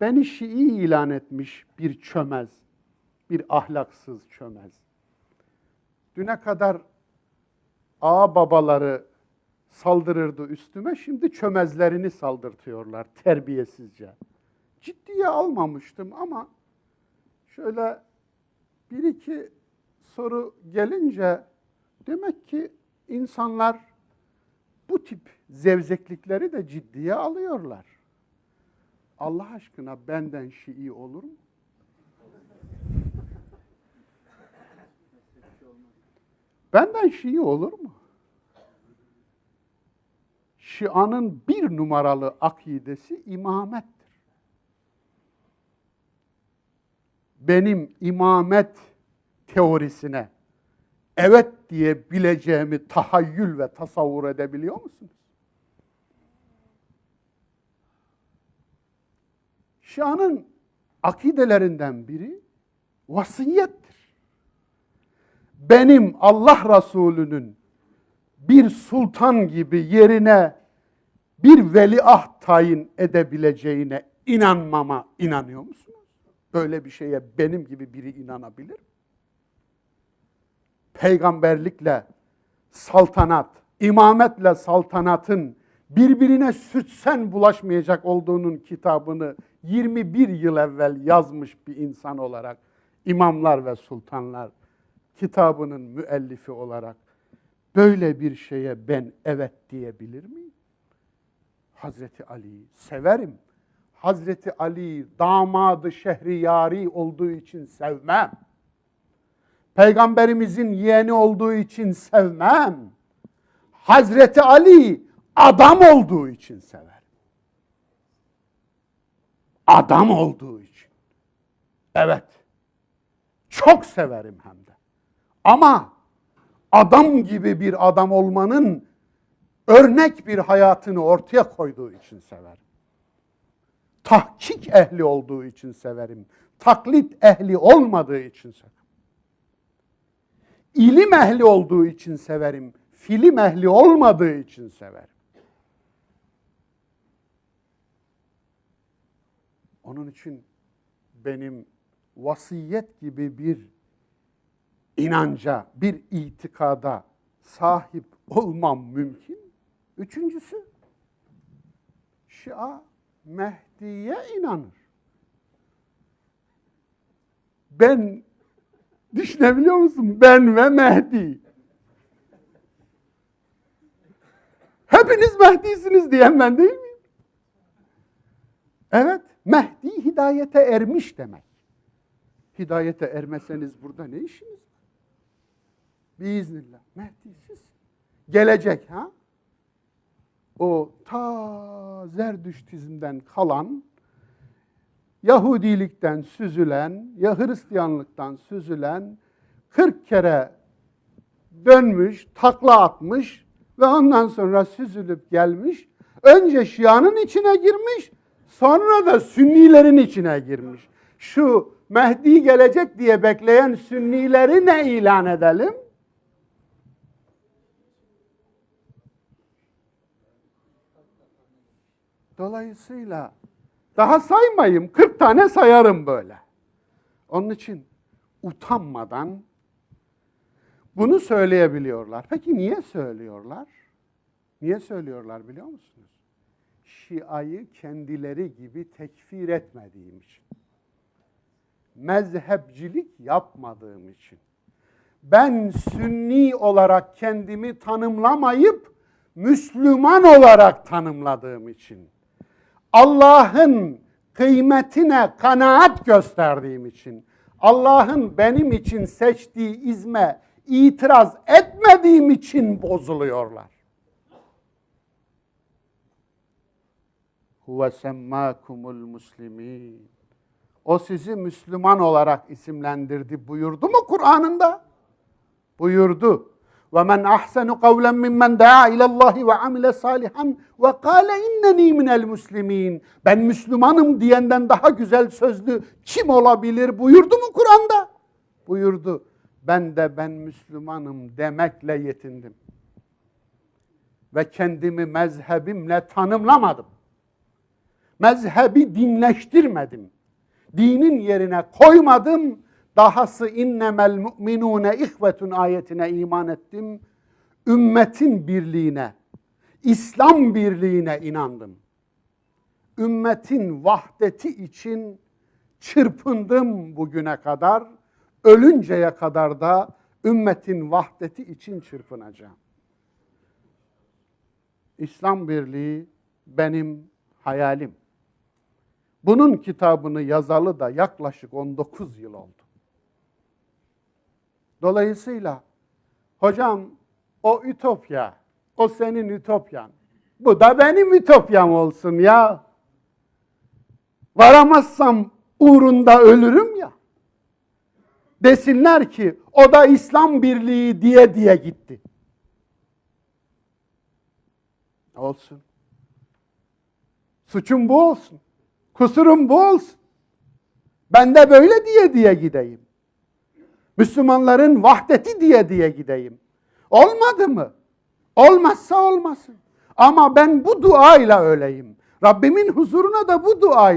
beni Şii ilan etmiş bir çömez, bir ahlaksız çömez. Düne kadar ağa babaları saldırırdı üstüme, şimdi çömezlerini saldırtıyorlar terbiyesizce. Ciddiye almamıştım ama şöyle bir iki soru gelince demek ki insanlar bu tip zevzeklikleri de ciddiye alıyorlar. Allah aşkına benden Şii olur mu? Benden Şii olur mu? Şia'nın bir numaralı akidesi imamettir. Benim imamet teorisine evet diyebileceğimi tahayyül ve tasavvur edebiliyor musunuz? Şia'nın akidelerinden biri vasiyettir. Benim Allah Resulü'nün bir sultan gibi yerine bir veliaht tayin edebileceğine inanmama inanıyor musunuz? Böyle bir şeye benim gibi biri inanabilir mi? Peygamberlikle saltanat, imametle saltanatın birbirine sürtsen bulaşmayacak olduğunun kitabını 21 yıl evvel yazmış bir insan olarak imamlar ve sultanlar kitabının müellifi olarak böyle bir şeye ben evet diyebilir miyim? Hazreti Ali'yi severim. Hazreti Ali damadı şehriyari olduğu için sevmem. Peygamberimizin yeğeni olduğu için sevmem. Hazreti Ali adam olduğu için severim. Adam olduğu için. Evet. Çok severim hem de. Ama adam gibi bir adam olmanın örnek bir hayatını ortaya koyduğu için severim. Tahkik ehli olduğu için severim. Taklit ehli olmadığı için severim. İlim ehli olduğu için severim. Film ehli olmadığı için severim. Onun için benim vasiyet gibi bir inanca, bir itikada sahip olmam mümkün. Üçüncüsü, Şia Mehdi'ye inanır. Ben, düşünebiliyor musun? Ben ve Mehdi. Hepiniz Mehdi'siniz diyen ben değil miyim? Evet, Mehdi hidayete ermiş demek. Hidayete ermeseniz burada ne işiniz var? Biiznillah. Mehdi'siz. Gelecek ha? O ta Zerdüştizmden kalan, Yahudilikten süzülen, ya Hristiyanlıktan süzülen 40 kere dönmüş, takla atmış ve ondan sonra süzülüp gelmiş. Önce Şia'nın içine girmiş, sonra da Sünnilerin içine girmiş. Şu Mehdi gelecek diye bekleyen Sünnileri ne ilan edelim? Dolayısıyla daha saymayayım, 40 tane sayarım böyle. Onun için utanmadan bunu söyleyebiliyorlar. Peki niye söylüyorlar? Niye söylüyorlar biliyor musunuz? Şia'yı kendileri gibi tekfir etmediğim için. Mezhepcilik yapmadığım için. Ben sünni olarak kendimi tanımlamayıp Müslüman olarak tanımladığım için. Allah'ın kıymetine kanaat gösterdiğim için. Allah'ın benim için seçtiği izme itiraz etmediğim için bozuluyorlar. Huve semmâkumul muslimin. O sizi Müslüman olarak isimlendirdi buyurdu mu Kur'an'ında? Buyurdu. Ve men ahsenu kavlen mimmen daa ilallahi ve amile salihan ve kâle inneni minel muslimin. Ben Müslümanım diyenden daha güzel sözlü kim olabilir buyurdu mu Kur'an'da? Buyurdu. Ben de ben Müslümanım demekle yetindim. Ve kendimi mezhebimle tanımlamadım. Mezhebi dinleştirmedim. Dinin yerine koymadım. Dahası innemel mu'minune ihvetun ayetine iman ettim. Ümmetin birliğine, İslam birliğine inandım. Ümmetin vahdeti için çırpındım bugüne kadar. Ölünceye kadar da ümmetin vahdeti için çırpınacağım. İslam birliği benim hayalim. Bunun kitabını yazalı da yaklaşık 19 yıl oldu. Dolayısıyla hocam o ütopya, o senin ütopyan. Bu da benim ütopyam olsun ya. Varamazsam uğrunda ölürüm ya. Desinler ki o da İslam birliği diye diye gitti. Olsun. Suçum bu olsun. Kusurum bu olsun. Ben de böyle diye diye gideyim. Müslümanların vahdeti diye diye gideyim. Olmadı mı? Olmazsa olmasın. Ama ben bu duayla öleyim. Rabbimin huzuruna da bu duayla